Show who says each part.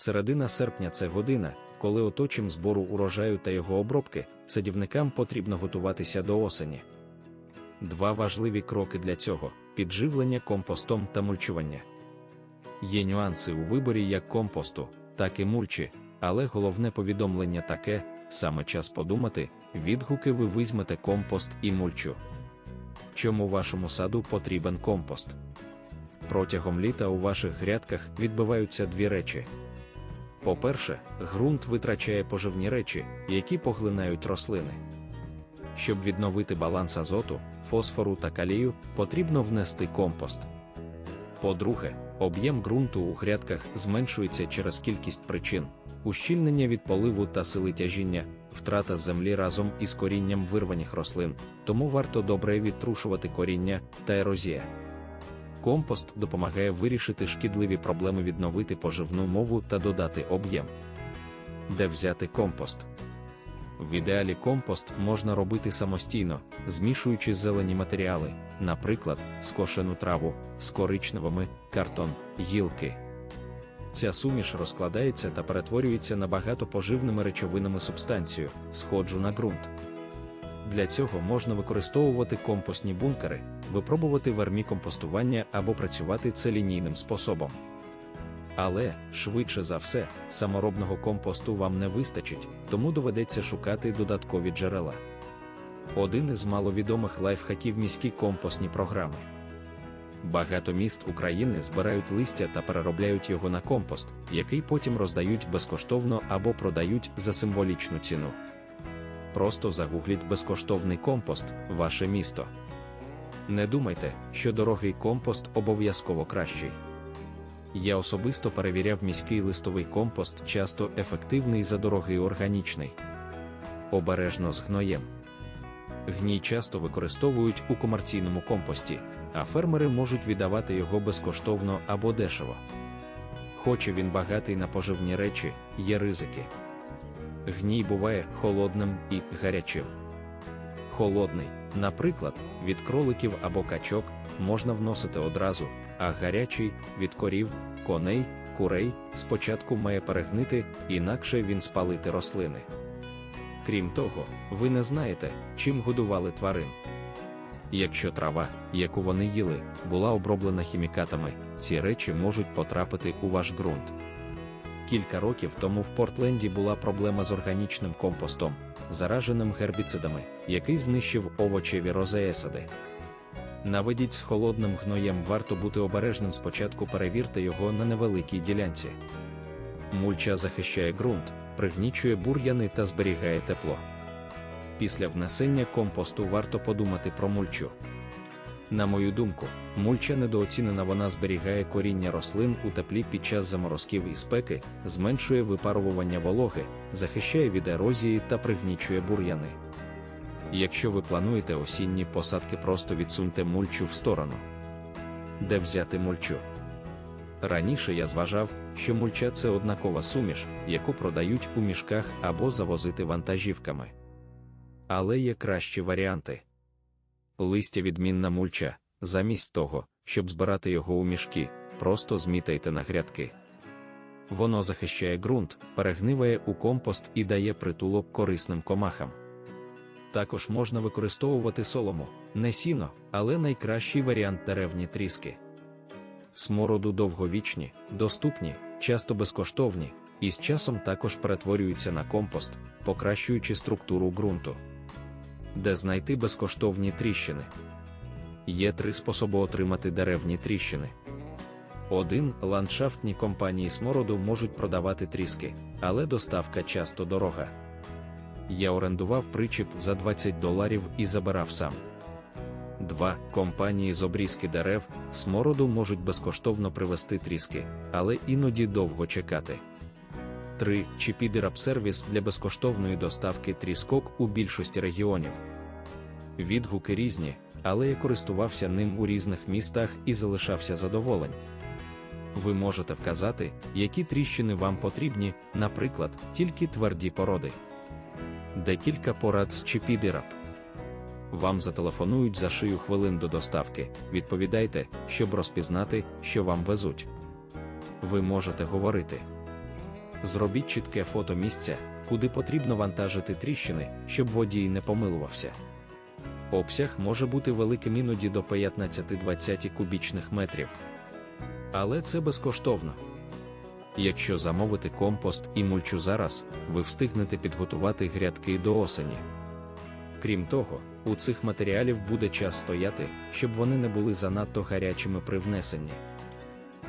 Speaker 1: Середина серпня це година, коли оточим збору урожаю та його обробки, садівникам потрібно готуватися до осені. Два важливі кроки для цього підживлення компостом та мульчування. Є нюанси у виборі як компосту, так і мульчі, але головне повідомлення таке: саме час подумати, відгуки ви візьмете компост і мульчу. Чому вашому саду потрібен компост? Протягом літа у ваших грядках відбиваються дві речі. По-перше, ґрунт витрачає поживні речі, які поглинають рослини. Щоб відновити баланс азоту, фосфору та калію, потрібно внести компост. По-друге, об'єм ґрунту у грядках зменшується через кількість причин: ущільнення від поливу та сили тяжіння, втрата землі разом із корінням вирваних рослин, тому варто добре відтрушувати коріння та ерозія. Компост допомагає вирішити шкідливі проблеми відновити поживну мову та додати об'єм. Де взяти компост? В ідеалі компост можна робити самостійно, змішуючи зелені матеріали, наприклад, скошену траву з коричневими, картон, гілки. Ця суміш розкладається та перетворюється на багато поживними речовинами субстанцію, сходжу на ґрунт. Для цього можна використовувати компостні бункери, випробувати вермікомпостування або працювати целінійним способом. Але, швидше за все, саморобного компосту вам не вистачить, тому доведеться шукати додаткові джерела. Один із маловідомих лайфхаків міські компостні програми. Багато міст України збирають листя та переробляють його на компост, який потім роздають безкоштовно або продають за символічну ціну. Просто загугліть безкоштовний компост, ваше місто. Не думайте, що дорогий компост обов'язково кращий. Я особисто перевіряв міський листовий компост, часто ефективний за дорогий органічний. Обережно з гноєм. Гній часто використовують у комерційному компості, а фермери можуть віддавати його безкоштовно або дешево. Хоче він багатий на поживні речі, є ризики. Гній буває холодним і гарячим. Холодний, наприклад, від кроликів або качок, можна вносити одразу, а гарячий від корів, коней, курей спочатку має перегнити, інакше він спалити рослини. Крім того, ви не знаєте, чим годували тварин. Якщо трава, яку вони їли, була оброблена хімікатами, ці речі можуть потрапити у ваш ґрунт. Кілька років тому в Портленді була проблема з органічним компостом, зараженим гербіцидами, який знищив овочеві розеесади. Наведіть з холодним гноєм варто бути обережним спочатку перевірте його на невеликій ділянці. Мульча захищає ґрунт, пригнічує бур'яни та зберігає тепло. Після внесення компосту варто подумати про мульчу. На мою думку, мульча недооцінена вона зберігає коріння рослин у теплі під час заморозків і спеки, зменшує випарувування вологи, захищає від ерозії та пригнічує бур'яни. Якщо ви плануєте осінні посадки, просто відсуньте мульчу в сторону. Де взяти мульчу? Раніше я зважав, що мульча це однакова суміш, яку продають у мішках або завозити вантажівками. Але є кращі варіанти. Листя відмінна мульча, замість того, щоб збирати його у мішки, просто змітайте на грядки. Воно захищає ґрунт, перегниває у компост і дає притулок корисним комахам. Також можна використовувати солому, не сіно, але найкращий варіант деревні тріски. Смороду довговічні, доступні, часто безкоштовні, і з часом також перетворюються на компост, покращуючи структуру ґрунту. Де знайти безкоштовні тріщини? Є три способи отримати деревні тріщини. Один ландшафтні компанії смороду можуть продавати тріски, але доставка часто дорога. Я орендував причіп за 20 доларів і забирав сам. 2. Компанії з обрізки дерев смороду можуть безкоштовно привезти тріски, але іноді довго чекати. 3. Чіпідерап-сервіс для безкоштовної доставки тріскок у більшості регіонів. Відгуки різні, але я користувався ним у різних містах і залишався задоволень. Ви можете вказати, які тріщини вам потрібні, наприклад, тільки тверді породи. Декілька порад з Чіпідерап. Вам зателефонують за шию хвилин до доставки. Відповідайте, щоб розпізнати, що вам везуть. Ви можете говорити. Зробіть чітке фото місця, куди потрібно вантажити тріщини, щоб водій не помилувався. Обсяг може бути великим іноді до 15-20 кубічних метрів. Але це безкоштовно. Якщо замовити компост і мульчу зараз, ви встигнете підготувати грядки до осені. Крім того, у цих матеріалів буде час стояти, щоб вони не були занадто гарячими при внесенні.